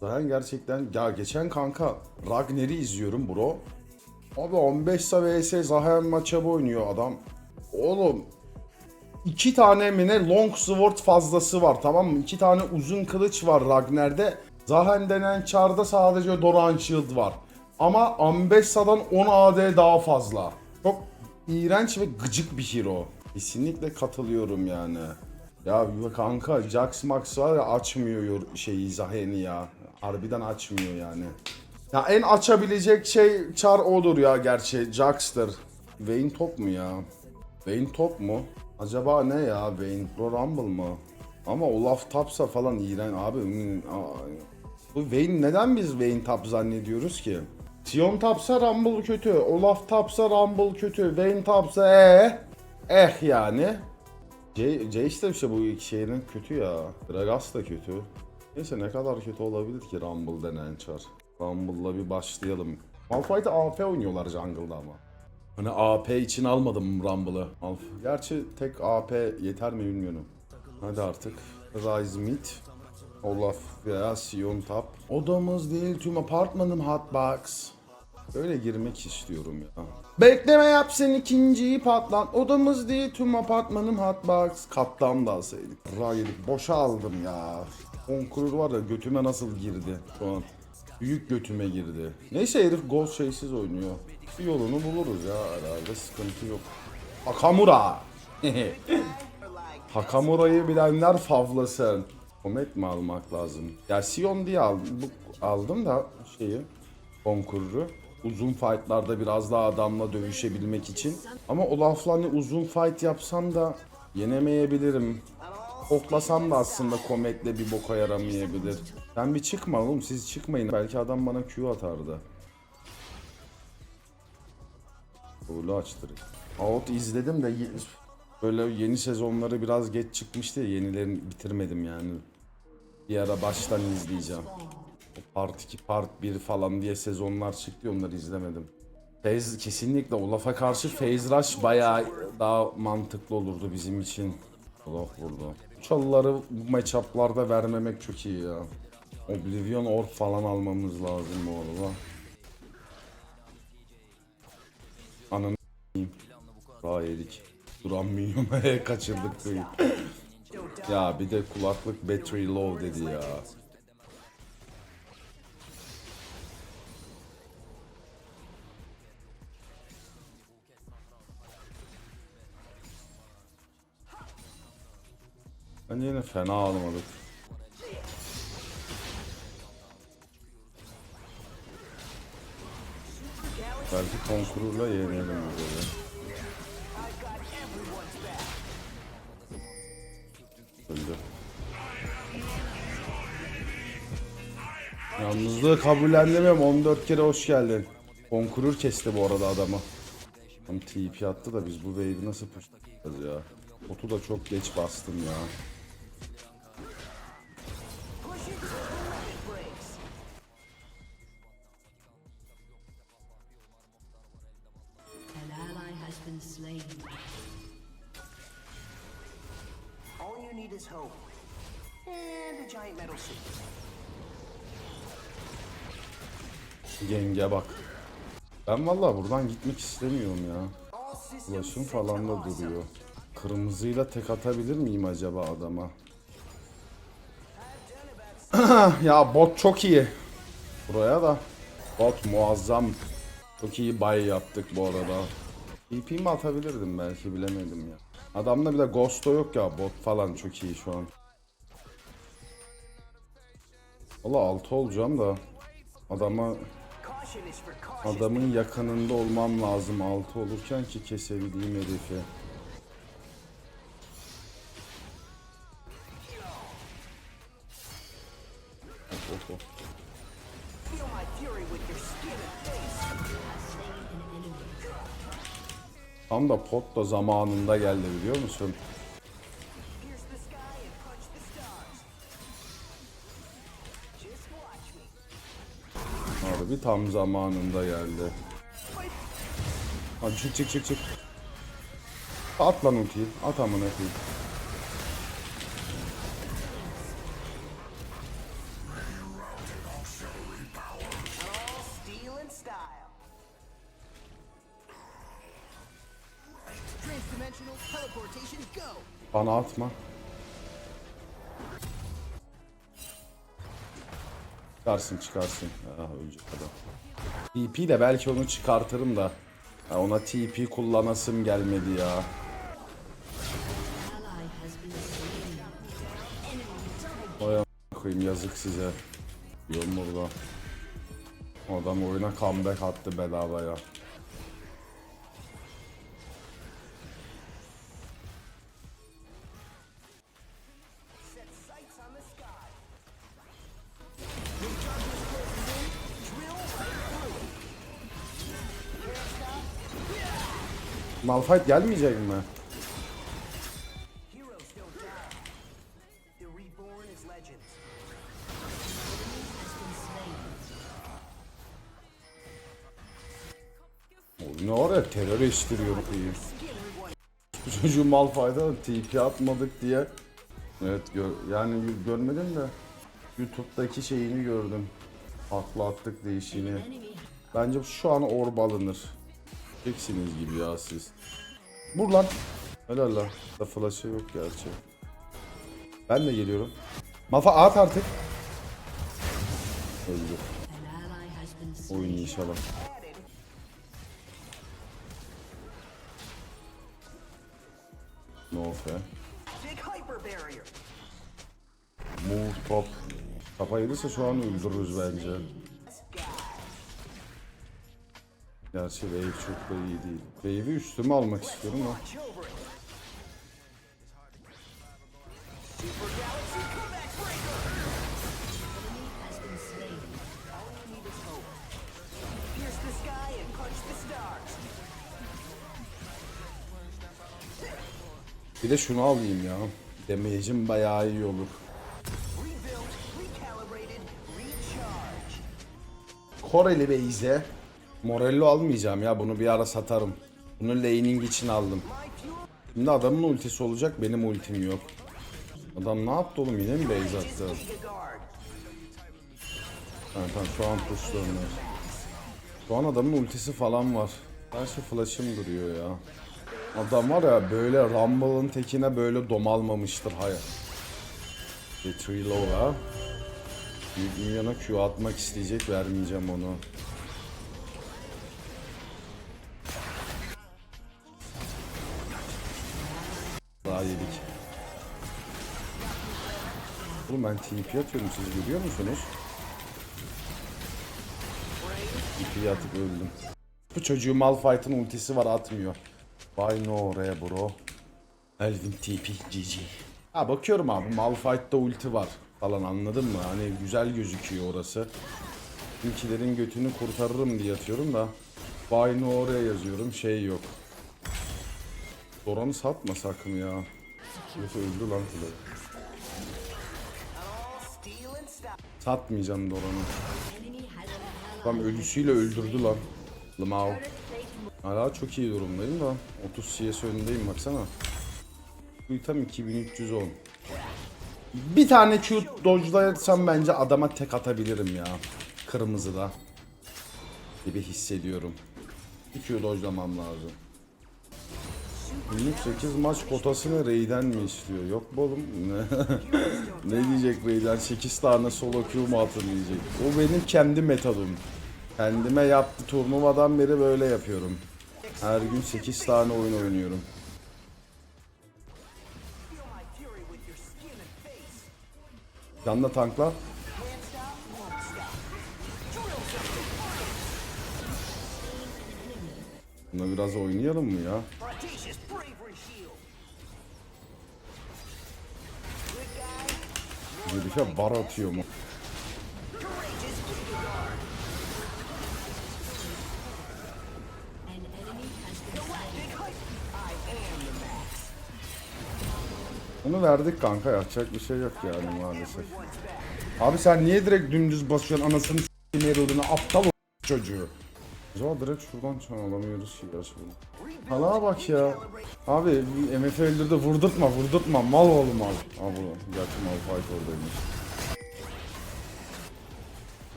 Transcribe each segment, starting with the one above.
Zaten gerçekten ya geçen kanka Ragnar'ı izliyorum bro. Abi 15 sa vs Zahen maçabı oynuyor adam. Oğlum iki tane mi ne long sword fazlası var tamam mı? İki tane uzun kılıç var Ragnar'de. Zahen denen çarda sadece Doran Shield var. Ama Ambessa'dan 10 AD daha fazla. Çok iğrenç ve gıcık bir hero. Kesinlikle katılıyorum yani. Ya kanka Jax Max var ya açmıyor yor- şeyi Zahen'i ya. Harbiden açmıyor yani. Ya en açabilecek şey Char olur ya gerçi Jax'tır. Vayne top mu ya? Vayne top mu? Acaba ne ya Vayne? Pro Rumble mı? Ama Olaf Tapsa falan iğren abi. hmm. Bu Vayne neden biz Vayne Tap zannediyoruz ki? Sion Tapsa Rumble kötü. Olaf Tapsa Rumble kötü. Vayne Tapsa eh. Eh yani. C işte işte bu iki şeyin kötü ya. Gragas da kötü. Neyse ne kadar kötü olabilir ki Rumble denen çar. Rumble'la bir başlayalım. Malphite AP oynuyorlar jungle'da ama. Hani AP için almadım Rumble'ı. Gerçi tek AP yeter mi bilmiyorum. Hadi artık. Rise mid. Olaf veya Sion top. Odamız değil tüm apartmanım hotbox. Böyle girmek istiyorum ya. Bekleme yap sen ikinciyi patlat. Odamız değil tüm apartmanım hotbox. Kattan da alsaydık. Hayır boşa aldım ya. Konkurur var ya götüme nasıl girdi şu an. Büyük götüme girdi. Neyse herif gol şeysiz oynuyor. Bir yolunu buluruz ya herhalde sıkıntı yok. Hakamura. Hakamura'yı bilenler favlasın. Komet mi almak lazım? Ya Sion diye aldım, aldım da şeyi konkurru. Uzun fightlarda biraz daha adamla dövüşebilmek için. Ama Olaf'la hani uzun fight yapsam da yenemeyebilirim. Koklasam da aslında Komet'le bir boka yaramayabilir. Sen bir çıkma oğlum siz çıkmayın. Belki adam bana Q atardı. Böyle açtır. Out izledim de böyle yeni sezonları biraz geç çıkmıştı ya yenilerini bitirmedim yani. Bir ara baştan izleyeceğim. Part 2, Part 1 falan diye sezonlar çıktı onları izlemedim. Phase kesinlikle Olaf'a karşı Phase Rush bayağı daha mantıklı olurdu bizim için. Olaf burada. Çalıları matchup'larda vermemek çok iyi ya. Oblivion Orb falan almamız lazım bu arada. Ananı. Daha yedik. Duran milyonu kaçırdık kıyı. ya bir de kulaklık battery low dedi ya. Bence yine fena almadık. Belki konkuruyla yenelim böyle. Öldü. Yalnızlığı kabullendirmiyorum. 14 kere hoş geldin. Konkurur kesti bu arada adamı. Tam TP attı da biz bu wave'i nasıl pushlayacağız ya. Otu da çok geç bastım ya. Giant metal suit. Yenge bak. Ben vallahi buradan gitmek istemiyorum ya. Ulaşım falan da duruyor. Kırmızıyla tek atabilir miyim acaba adama? ya bot çok iyi. Buraya da. Bot muazzam. Çok iyi bay yaptık bu arada. TP mi atabilirdim belki bilemedim ya. Adamda bir de Ghost'o yok ya bot falan çok iyi şu an. Valla 6 olacağım da adama. Adamın yakınında olmam lazım altı olurken ki kesebileyim herifi. Face. Tam da pot da zamanında geldi biliyor musun? tam zamanında geldi. Hadi çık çık çık çık. At lan ultiyi. At amına koyayım. Bana atma. Çıkarsın çıkarsın. Ah ölecek adam. TP ile belki onu çıkartırım da. Ha, ona TP kullanasım gelmedi ya. Vay koyayım yazık size. Diyorum burada. Adam oyuna comeback attı bedavaya. Set legends. Has been slain. Oyunu oraya terör koyayım. Bu çocuğu Malphite'a TP atmadık diye. Evet gör, yani görmedim de YouTube'daki şeyini gördüm. Akla attık değişini. Bence şu an orb alınır. Çeksiniz gibi ya siz. Vur lan. Helal lan. Da flash'ı yok gerçi. Ben de geliyorum. Mafa at artık. Öldü. Oyun inşallah. No barrier. Move top. Kafa yedirse şu an öldürürüz bence. Gerçi wave çok da iyi değil. Wave'i üstüme almak istiyorum ama. Bir de şunu alayım ya. Damage'im bayağı iyi olur. Koreli Beyze. Morello almayacağım ya bunu bir ara satarım. Bunu laning için aldım. Şimdi adamın ultisi olacak benim ultim yok. Adam ne yaptı oğlum yine mi base attı? Ha, tamam şu an pushlu onlar. Şu an adamın ultisi falan var. Her şey flash'ım duruyor ya. Adam var ya böyle Rumble'ın tekine böyle domalmamıştır hayır. Low ha. Minyona Q atmak isteyecek vermeyeceğim onu. Oğlum ben TP atıyorum siz görüyor musunuz? TP atıp öldüm. Bu çocuğu Malphite'ın ultisi var atmıyor. Vay no re bro. Elvin TP GG. Ha bakıyorum abi Malphite'da ulti var falan anladın mı? Hani güzel gözüküyor orası. Bizimkilerin götünü kurtarırım diye atıyorum da. Vay no oraya yazıyorum şey yok. Doran'ı satmasak mı ya? Yoksa öldü lan kule. Satmayacağım Doran'ı. Tam ölüsüyle öldürdü lan. Lamau. Hala çok iyi durumdayım da 30 CS önündeyim baksana. Tam 2310. Bir tane Q dodge'layarsam bence adama tek atabilirim ya. Kırmızıda. Gibi hissediyorum. Bir Q dodge'lamam lazım. Günlük 8 maç kotasını Rey'den mi istiyor? Yok bu oğlum. Ne, diyecek Rey'den? 8 tane solo Q mu atın. O benim kendi metodum. Kendime yaptı turnuvadan beri böyle yapıyorum. Her gün 8 tane oyun oynuyorum. Feel my Buna biraz oynayalım mı ya? Guy, Herife bar atıyor mu? Onu verdik kanka yapacak bir şey yok yani maalesef. Abi sen niye direkt dümdüz basıyorsun anasını s***in aptal o çocuğu. Acaba direkt şuradan çan alamıyoruz ki gerçi bunu. Hala bak ya. Abi MF öldürdü vurdurtma vurdurtma mal oğlum mal. Aa bu gerçi mal fight oradaymış.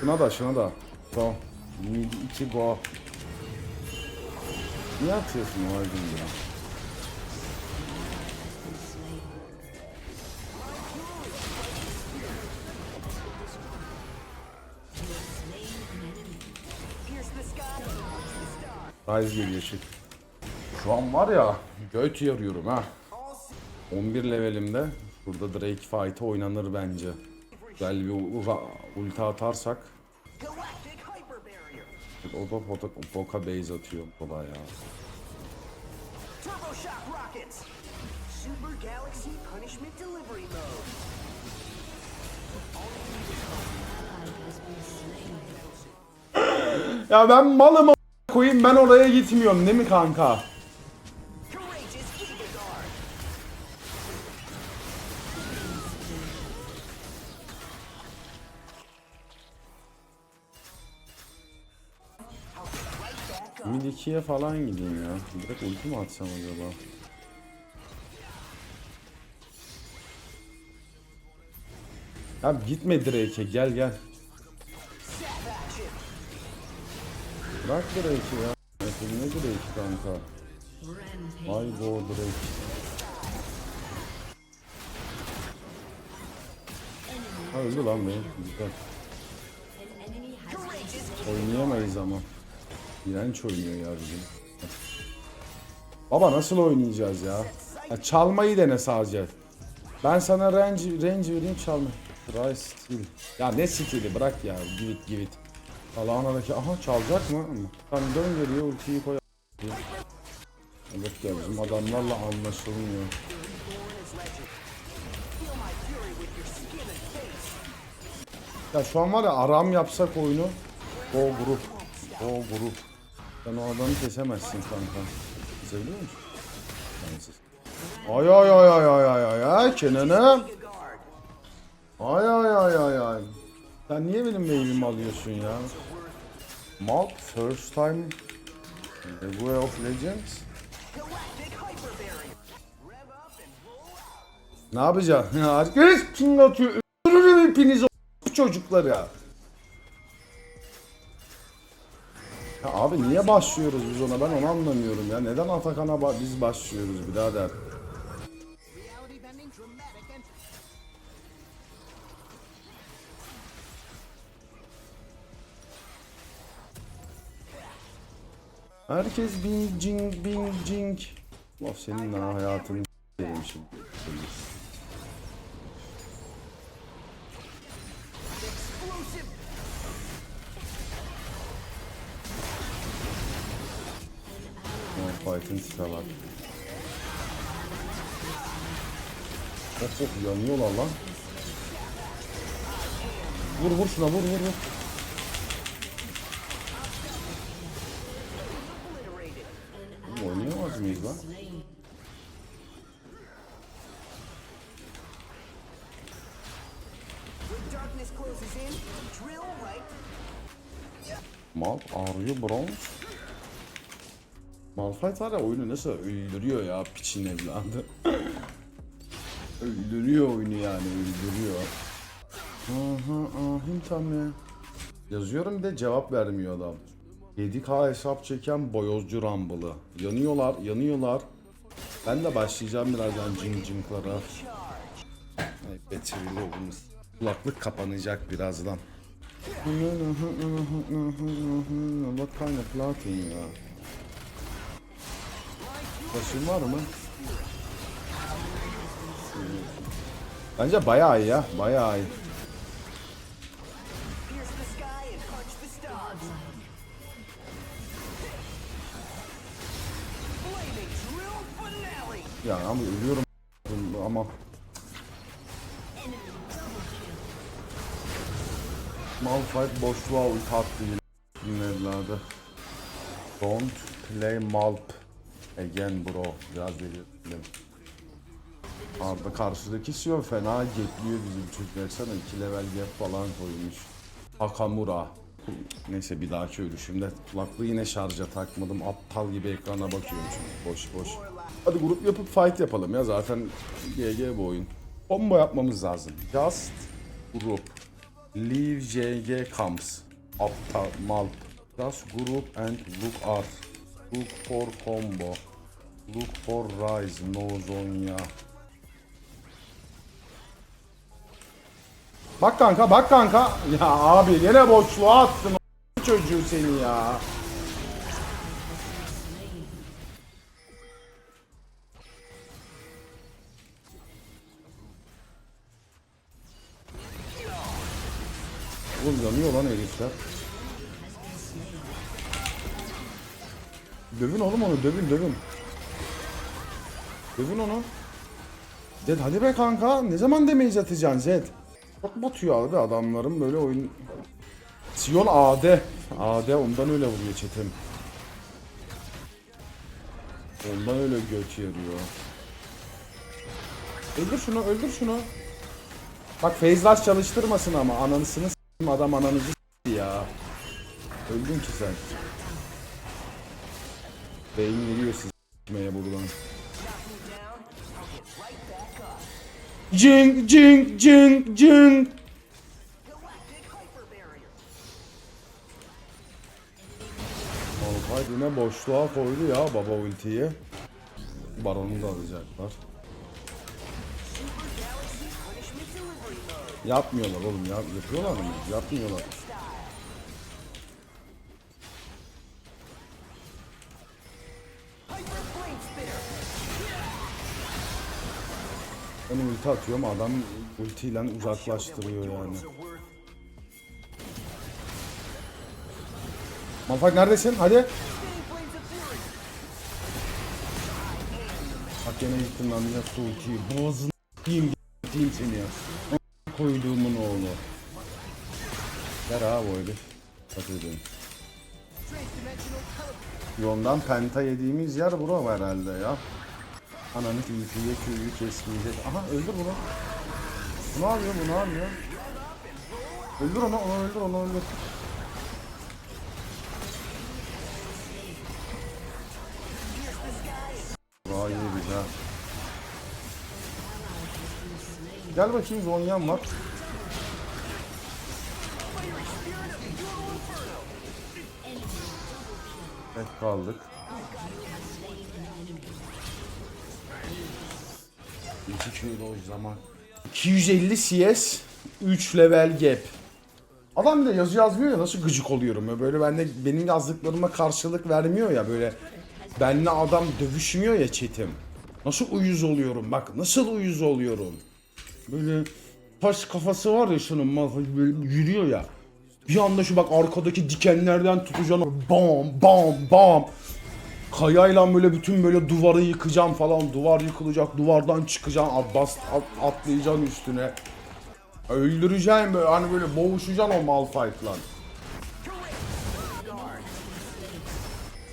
Şuna da şuna da. Tamam. Mid 2 go. Niye atıyorsun o halde ya? Rise geliyor çık. Şu an var ya göt yarıyorum ha. 11 levelimde burada Drake fight'ı oynanır bence. Güzel bir ura- ulti atarsak o da Poka, Poka base atıyor da ya. Turbo Shock Rockets. Super Galaxy Punishment Delivery Mode. Ya ben malım koyayım ben oraya gitmiyorum değil mi kanka? Mid 2'ye falan gideyim ya. Direkt ulti mi atsam acaba? Ya gitme Drake'e gel gel. Bırak Drake'i ya. Efe ne Drake'i kanka? Rampage. Ay go Drake. Ha öldü lan benim. Güzel. Oynayamayız ama. İğrenç oynuyor ya bizim. Baba nasıl oynayacağız ya? ya çalmayı dene sadece. Ben sana range, range vereyim çalma. Try steal. Ya ne steal'i bırak ya. Give it Allah'ın hareket. Aha çalacak mı? Hani dön geliyor ultiyi koy. Evet ya bizim adamlarla anlaşılmıyor. Ya şu an var ya aram yapsak oyunu. O grup. O grup. Sen o adamı kesemezsin kanka. Kesebiliyor musun? Ay ay ay ay ay ay ay ay Kenan'ım. Ay ay ay ay ay. Sen niye benim meyvemi alıyorsun ya? Malk first time League of Legends. Ne yapacaksın? Herkes ping atıyor. Öldürürüm hepinizi o çocuklar ya. Ya abi niye başlıyoruz biz ona ben onu anlamıyorum ya. Neden Atakan'a ba- biz başlıyoruz birader? Herkes bing cing bing cing. Of senin ha hayatını. O fight'ın tipe bak. Of of yanıyorlar lan. Vur vur şuna vur vur vur. Malphite ya oyunu nasıl öldürüyor ya piçin evladı. öldürüyor oyunu yani öldürüyor. Aha ahim tam ya. Yazıyorum de cevap vermiyor adam. 7K hesap çeken boyozcu Rumble'ı. Yanıyorlar, yanıyorlar. Ben de başlayacağım birazdan cim cimklara. Betül'ü oğlumuz. Kulaklık kapanacak birazdan. Of plotting ya? Taşın var mı? Bence bayağı iyi ya, bayağı iyi. Ya ama ölüyorum ama Malphite boşluğa ulti attı yine. Don't play Malp again bro. Biraz delirttim. Arda karşıdaki Sion fena getliyor bizim çocuk. Baksana 2 level gap falan koymuş. Hakamura. Neyse bir dahaki ölüşümde kulaklığı yine şarja takmadım. Aptal gibi ekrana bakıyorum çünkü boş boş. Hadi grup yapıp fight yapalım ya zaten GG bu oyun. Combo yapmamız lazım. Just group. Leave JG comes. Aptal malp. Just group and look R. Look for combo. Look for rise. No Zonya. Bak kanka bak kanka. Ya abi yine boşluğa attın o çocuğu seni ya. Oğlum yanıyor lan herifler. Dövün oğlum onu dövün dövün. Dövün onu. Zed hadi be kanka ne zaman demeyiz atacaksın Zed. Çok batıyor abi adamların böyle oyun. Sion AD. AD ondan öyle vuruyor çetim. Ondan öyle göt yarıyor. Öldür şunu öldür şunu. Bak Feyzlaş çalıştırmasın ama ananısını adam ananızı s**ti ya. Öldün ki sen. Beyin veriyor siz buradan. Cing cing cing cing. Malphite yine boşluğa koydu ya baba ultiyi. Baron'u da alacaklar. Yapmıyorlar oğlum ya. Yapıyorlar mı? Yapmıyorlar. Ben ulti atıyorum adam ultiyle uzaklaştırıyor yani. Malphite neredesin? Hadi. Bak gene gittin lan ya su ultiyi. Boğazını s**eyim gittiğim seni ya. Koyduğumun oğlu. Ver o herif. Hadi edelim. Yondan penta yediğimiz yer bura herhalde ya. Ananı TP'ye Q'yu kesmeyecek. Aha öldür bunu. Bu ne yapıyor bu ne yapıyor? Öldür onu onu öldür onu öldür. Vay iyi güzel. Gel bakayım Zonya'm var. Evet kaldık. Kilo o zaman. 250 CS 3 level gap. Adam da yazı yazmıyor ya nasıl gıcık oluyorum ya böyle ben de benim yazdıklarıma karşılık vermiyor ya böyle benle adam dövüşmüyor ya çetim. Nasıl uyuz oluyorum bak nasıl uyuz oluyorum. Böyle taş kafası var ya şunun böyle yürüyor ya. Bir anda şu bak arkadaki dikenlerden tutacağım bam bam bam. Kayayla böyle bütün böyle duvarı yıkacağım falan. Duvar yıkılacak, duvardan çıkacağım, bas at, atlayacaksın üstüne. Öldüreceğim böyle hani böyle boğuşacaksın o Malphite'la.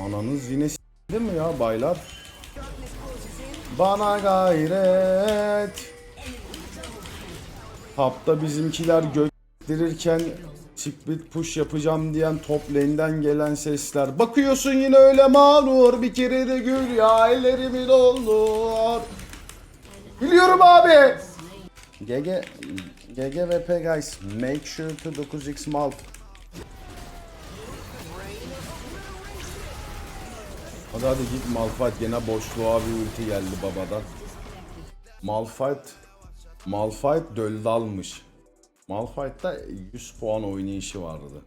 Ananız yine s**di mi ya baylar? Bana gayret. Hapta bizimkiler götürürken split push yapacağım diyen top lane'den gelen sesler. Bakıyorsun yine öyle mağrur bir kere de gül ya ellerimi doldur. Biliyorum abi. GG GG VP guys make sure to 9x malt. Hadi hadi git Malphite gene boşluğa bir ulti geldi babadan. Malphite Malphite döldü almış. Malphite'da 100 puan oynayışı vardı.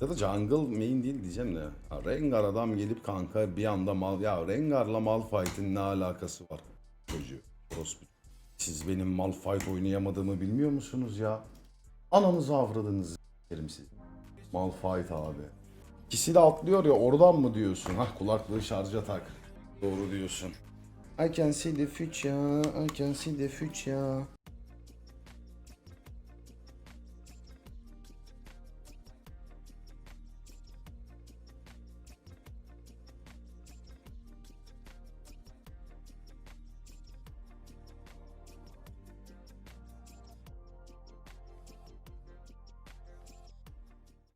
Ya da jungle main değil diyeceğim de. Ha, Rengar adam gelip kanka bir anda mal ya Rengar'la Malphite'in ne alakası var çocuğu. Orospu. Siz benim Malphite oynayamadığımı bilmiyor musunuz ya? Ananızı avradınızı s**erim siz. Malphite abi. İkisi de atlıyor ya oradan mı diyorsun? Hah kulaklığı şarja tak. Doğru diyorsun. I can see the future, I can see the future.